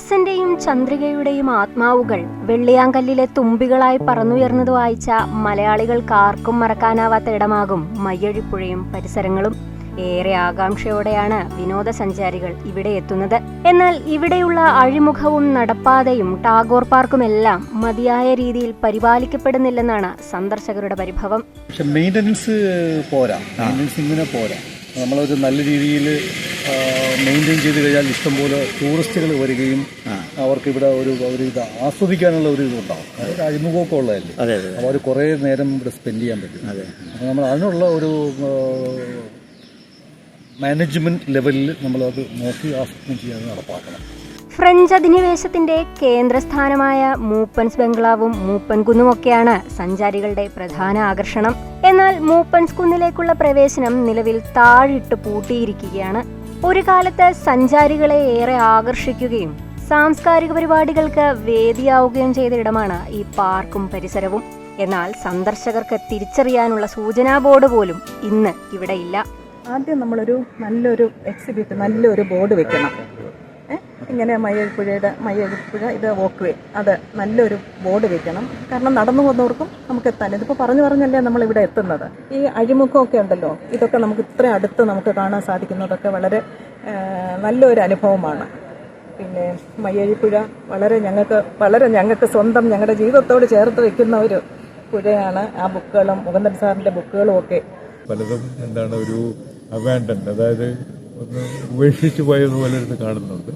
ദാസന്റെയും ചന്ദ്രികയുടെയും ആത്മാവുകൾ വെള്ളിയാങ്കല്ലിലെ തുമ്പികളായി പറന്നുയർന്നത് വായിച്ച മലയാളികൾക്ക് ആർക്കും മറക്കാനാവാത്ത ഇടമാകും മയ്യഴിപ്പുഴയും പരിസരങ്ങളും. ഏറെ ആകാംക്ഷയോടെയാണ് വിനോദസഞ്ചാരികൾ ഇവിടെ എത്തുന്നത്. എന്നാൽ ഇവിടെയുള്ള അഴിമുഖവും നടപ്പാതയും ടാഗോർ പാർക്കുമെല്ലാം മതിയായ രീതിയിൽ പരിപാലിക്കപ്പെടുന്നില്ലെന്നാണ് സന്ദർശകരുടെ പരിഭവം. പക്ഷെ മെയിന്റനൻസ് പോരാ. മെയിന്റനൻസ് ഇങ്ങനെ പോരാ. നമ്മളൊരു നല്ല രീതിയിൽ മെയിന്റെയിൻ ചെയ്ത് കഴിഞ്ഞാൽ ഇഷ്ടംപോലെ ടൂറിസ്റ്റുകൾ വരികയും അവർക്ക് ഇവിടെ ഒരു ഒരു ഇത് ആസ്വദിക്കാനുള്ള ഒരു ഇതുണ്ടാവും. അഴിമുഖമൊക്കെ ഉള്ളതല്ലേ? അതെ അപ്പോൾ അവർ കുറേ നേരം ഇവിടെ സ്പെൻഡ് ചെയ്യാൻ പറ്റും. അതെ. അപ്പോൾ നമ്മൾ അതിനുള്ള ഒരു മാനേജ്മെന്റ് ലെവലിൽ നമ്മളത് നോക്കി ആസൂത്രണം ചെയ്യാൻ നടപ്പാക്കണം. ഫ്രഞ്ച് അധിനിവേശത്തിന്റെ കേന്ദ്രസ്ഥാനമായ മൂപ്പൻസ് ബംഗ്ലാവും മൂപ്പൻകുന്നുമൊക്കെയാണ് സഞ്ചാരികളുടെ പ്രധാന ആകർഷണം. എന്നാൽ മൂപ്പൻസ് കുന്നിലേക്കുള്ള പ്രവേശനം നിലവിൽ താഴിട്ട് പൂട്ടിയിരിക്കുകയാണ് ഒരു കാലത്ത് സഞ്ചാരികളെ ഏറെ ആകർഷിക്കുകയും സാംസ്കാരിക പരിപാടികൾക്ക് വേദിയാവുകയും ചെയ്ത ഇടമാണ് ഈ പാർക്കും പരിസരവും എന്നാൽ സന്ദർശകർക്ക് തിരിച്ചറിയാനുള്ള സൂചനാ ബോർഡ് പോലും ഇന്ന് ഇവിടെ ഇല്ല ആദ്യം നമ്മളൊരു നല്ലൊരു എക്സിബിറ്റ് നല്ലൊരു ബോർഡ് വെക്കണം? ഇങ്ങനെ മയ്യഴിപ്പുഴയുടെ മയ്യഴിപ്പുഴ ഇത് വോക്ക് വേ അത് നല്ലൊരു ബോർഡ് വെക്കണം. കാരണം നടന്നു പോകുന്നവർക്കും നമുക്ക് എത്താൻ. ഇതിപ്പോൾ പറഞ്ഞു പറഞ്ഞല്ലേ നമ്മൾ ഇവിടെ എത്തുന്നത്. ഈ അഴിമുഖമൊക്കെ ഉണ്ടല്ലോ. ഇതൊക്കെ നമുക്ക് ഇത്ര അടുത്ത് നമുക്ക് കാണാൻ സാധിക്കുന്നതൊക്കെ വളരെ നല്ലൊരു അനുഭവമാണ്. പിന്നെ മയ്യഴിപ്പുഴ വളരെ ഞങ്ങൾക്ക് വളരെ ഞങ്ങൾക്ക് സ്വന്തം ഞങ്ങളുടെ ജീവിതത്തോട് ചേർത്ത് വെക്കുന്ന ഒരു പുഴയാണ്. ആ ബുക്കുകളും മുകുന്ദൻ സാറിന്റെ ബുക്കുകളും ഒക്കെ. പലതും എന്താണ് ഒരു അബാൻഡൻ അതായത് ഒന്ന് ഉപേക്ഷിച്ചു പോയതുപോലെ പോലെ കാണുന്നുണ്ട്.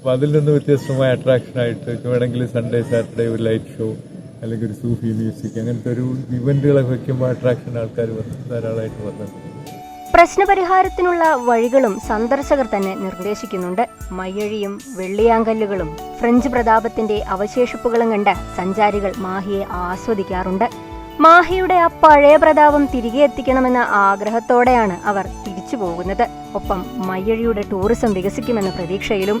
അപ്പോൾ അതിൽ നിന്ന് വ്യത്യസ്തമായ അട്രാക്ഷനായിട്ട് വേണമെങ്കിൽ സൺഡേ സാറ്റർഡേ ഒരു ലൈറ്റ് ഷോ അല്ലെങ്കിൽ ഒരു സൂഫി മ്യൂസിക് അങ്ങനത്തെ ഒരു ഇവന്റുകളൊക്കെ വയ്ക്കുമ്പോൾ അട്രാക്ഷൻ ആൾക്കാർ വന്ന് ധാരാളമായിട്ട് വന്നിട്ടുണ്ട് പ്രശ്നപരിഹാരത്തിനുള്ള വഴികളും സന്ദർശകർ തന്നെ നിർദ്ദേശിക്കുന്നുണ്ട്. മയ്യഴിയും വെള്ളിയാങ്കല്ലുകളും ഫ്രഞ്ച് പ്രതാപത്തിന്റെ അവശേഷിപ്പുകളും കണ്ട് സഞ്ചാരികൾ മാഹിയെ ആസ്വദിക്കാറുണ്ട്. മാഹിയുടെ ആ പഴയ പ്രതാപം തിരികെ എത്തിക്കണമെന്ന ആഗ്രഹത്തോടെയാണ് അവർ തിരിച്ചു പോകുന്നത്. ഒപ്പം മയ്യഴിയുടെ ടൂറിസം വികസിക്കുമെന്ന പ്രതീക്ഷയിലും